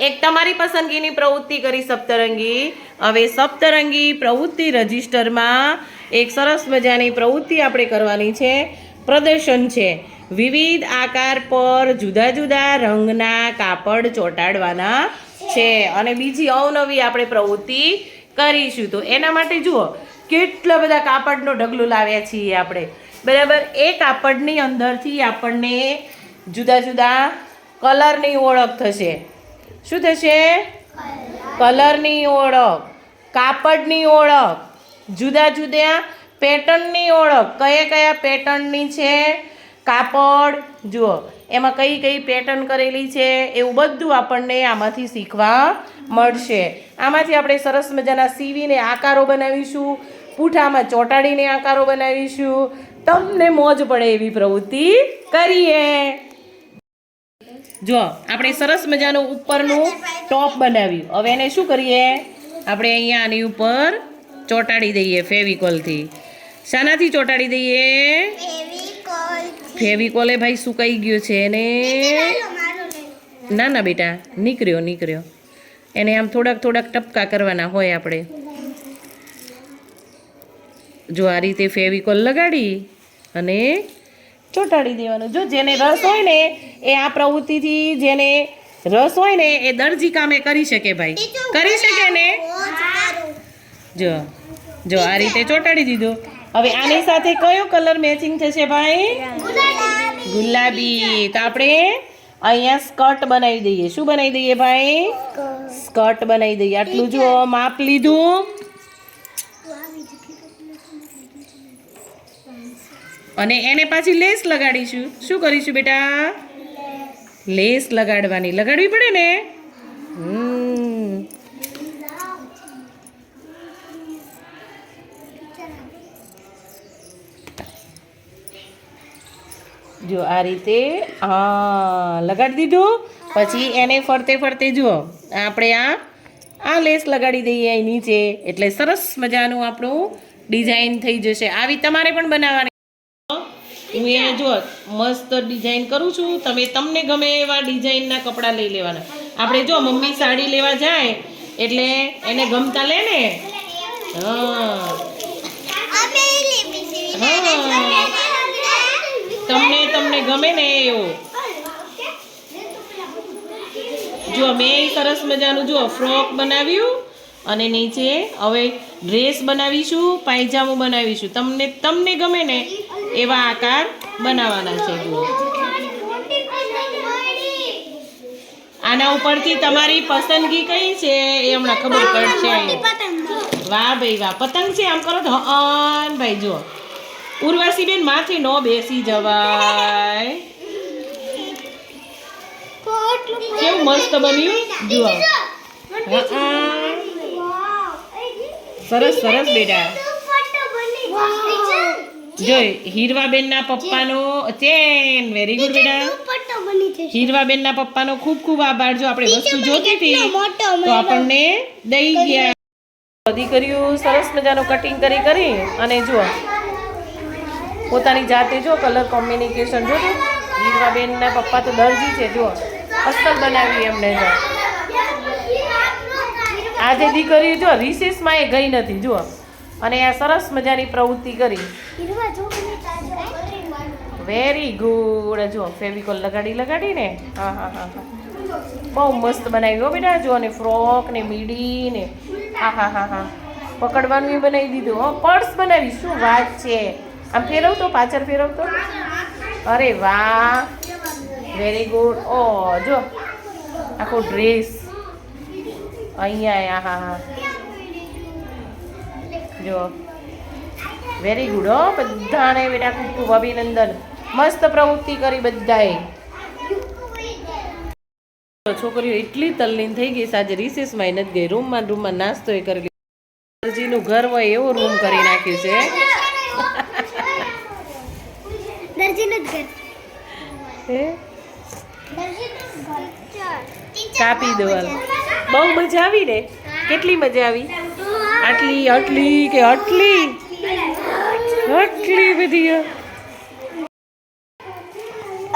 એક તમારી પસંદગીની પ્રવૃત્તિ કરી સપ્તરંગી. હવે સપ્તરંગી પ્રવૃત્તિ રજિસ્ટરમાં એક સરસ મજાની પ્રવૃત્તિ આપણે કરવાની છે. પ્રદર્શન છે. વિવિધ આકાર પર જુદા જુદા રંગના કાપડ ચોંટાડવાના છે. અને બીજી અવનવી આપણે પ્રવૃત્તિ કરીશું. તો એના માટે જુઓ, કેટલા બધા કાપડનો ઢગલો લાવ્યા છીએ આપણે. બરાબર? એ કાપડની અંદરથી આપણને જુદા જુદા કલરની ઓળખ થશે. શું થશે? કલરની ઓળખ. કાપડની ઓળખ. જુદા જુદા પેટર્નની ઓળખ. કયા કયા પેટર્નની છે? કાપડ. જુઓ, એમાં કઈ કઈ પેટર્ન કરેલી છે એવું બધું આપણને આમાંથી શીખવા મળશે. આમાંથી આપણે સરસ મજાના સીવીને આકારો બનાવીશું. પૂઠામાં ચોંટાડીને આકારો બનાવીશું. તમને મોજ પડે એવી પ્રવૃત્તિ કરીએ. જો આપણે સરસ મજાનું ઉપરનું ટોપ બનાવ્યું. હવે એને શું કરીએ? આપણે અહીંયા આની ઉપર ચોંટાડી દઈએ ફેવિકોલથી. શાનાથી ચોંટાડી દઈએ? ફેવિકોલે ભાઈ સુકાઈ ગયો છે એને. ના ના બેટા નીકળ્યો નીકળ્યો. એને આમ થોડાક થોડાક ટપકા કરવાના હોય આપણે. જો આ રીતે ફેવિકોલ લગાડી. અને ચોંટાડી દેવાનું. જો જેને રસ હોય ને એ આ પ્રવૃત્તિથી જેને રસ હોય ને એ દરજી કામે કરી શકે ભાઈ. કરી શકે ને? જો જો આ રીતે ચોંટાડી દીધું. હવે આની સાથે કયો કલર મેચિંગ થશે ભાઈ? ગુલાબી. તો આપણે અહીંયા સ્કર્ટ બનાવી દઈએ. શું બનાવી દઈએ ભાઈ? સ્કર્ટ. બનાવી દઈએ. આટલું જો માપ લીધું. અને એને પાછી લેસ લગાડીશું. શું કરીશું બેટા? લેસ લગાડવાની. લગાડવી પડે ને? જો આ રીતે, હા, લગાડી દીધું. પછી એને ફરતે ફરતે જુઓ. આપણે આ આ લેસ લગાડી દઈએ નીચે. એટલે સરસ મજાનું આપણું ડિઝાઇન થઈ જશે. આવી તમારે પણ બનાવવાની હું એ જો મસ્ત ડિઝાઇન કરું છું તમે તમને ગમે એવા ડિઝાઇનના કપડાં લઈ લેવાના. આપણે જો મમ્મી સાડી લેવા જાય એટલે એને ગમતા લે ને? હા. તમને તમને ગમે ને એવું? જો મેં સરસ મજાનું જો ફ્રોક બનાવ્યું અને નીચે હવે ડ્રેસ બનાવીશું પાયજામું બનાવીશું. તમને તમને ગમે ને? એવા આકાર બનાવવાના છે. આના ઉપરથી તમારી પસંદગી કઈ છે એ હમણાં ખબર પડશે. વાહ ભાઈ વાહ, પતંગ છે, આમ કરો તો. હન ભાઈ, જુઓ. ઉર્વશી બેન માથે નો બેસી જવાય. કેવું મસ્ત બન્યું? જુઓ. સરસ સરસ બેટા. જો હીરવાબેનના પપ્પાનો ચેન. વેરી ગુડ બેટા. હીરવાબેનના પપ્પાનો ખૂબ ખૂબ આભાર. જો આપણે વસ્તુ જોતી હતી તો આપણને દઈ ગયા. દીકરીઓ સરસ મજાનું કટિંગ કરી કરી. અને જુઓ પોતાની જાતે જો કલર કોમ્બિનેશન જો હીરવાબેનના પપ્પા તો દરજી છે જુઓ. અસલ બનાવી એમને જો. આજે દીકરીઓ જો રિસેસમાં એ ગઈ નથી જુઓ. અને આ સરસ મજાની પ્રવૃત્તિ કરી. વેરી ગુડ જો ફેવિકોલ લગાડી લગાડીને હા હા હા હા. બહુ મસ્ત બનાવી હો બેટા. જો અને ફ્રોક ને મીડી ને. હા હા હા હા. પકડવાનું એ બનાવી દીધું. હો પર્સ બનાવી. શું વાત છે? આમ ફેરવતો? પાછળ ફેરવતો? અરે વાહ. વેરી ગુડ ઓ જો. આખો ડ્રેસ અહીંયા હા હા. જો. વેરી ગુડ હો. બધાને બેટા ખૂબ ખૂબ અભિનંદન મસ્ત પ્રવૃત્તિ કરી બધાએ. છોકરીઓ એટલી તલ્લીન થઈ ગઈ સાંજે રિસેસમાં નથી ગઈ. રૂમમાં રૂમમાં નાસ્તો એ કરી લીધો. ઘર હોય એવો રૂમ કરી નાખ્યું છે. કાપી દેવાનું. બહુ મજા આવી ને? કેટલી મજા આવી? આટલી આટલી કે આટલી? આટલી બધી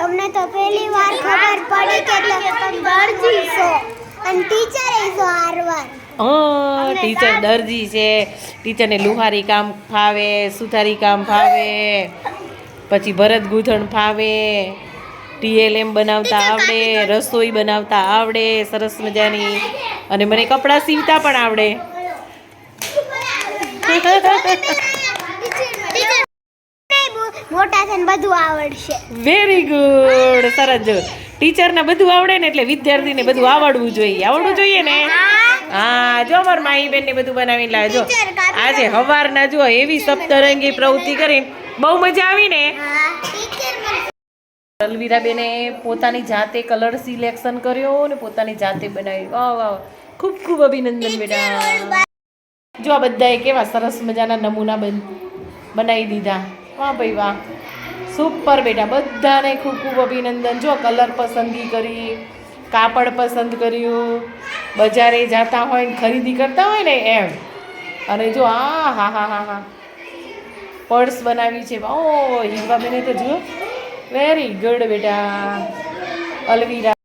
અમને તો પહેલી વાર ખબર પડી કે એટલે દરજી છો અને ટીચર છો હારવાર. હા ટીચર દરજી છે. ટીચરને લુહારી કામ ફાવે સુથારી કામ ફાવે પછી ભરત ગૂંથણ ફાવે ટીએલએમ બનાવતા આવડે રસોઈ બનાવતા આવડે સરસ મજાની. અને મને કપડાં સીવતા પણ આવડે. મોટા થઈને બધું આવડશે વેરી ગુડ સરસ. જો ટીચરને બધું આવડે ને એટલે વિદ્યાર્થીને બધું આવડવું જોઈએ. આવડવું જોઈએ ને? હા જો અમાર માહી બેન ને બધું બનાવીને લાવે જો આજે હવારના જો એવી સપ્તરંગી પ્રવૃત્તિ કરી બહુ મજા આવી ને? અલવીરાબેને પોતાની જાતે કલર સિલેક્શન કર્યો ને પોતાની જાતે બનાવી. વાહ વાહ ખૂબ ખૂબ અભિનંદન બેટા જો આ બધાએ કેવા સરસ મજાના નમૂના બન, બનાવી દીધા. વાહ ભાઈ વાહ. સુપર બેટા, બધાને ખૂબ ખૂબ અભિનંદન. જો કલર પસંદગી કરી, કાપડ પસંદ કર્યું, બજારે જતા હોય ને ખરીદી કરતા હોય ને એમ. અને જો આ હા હા હા હા. પર્સ બનાવી છે. ઓ બેને તો જુઓ. વેરી ગુડ બેટા. અલવીરા.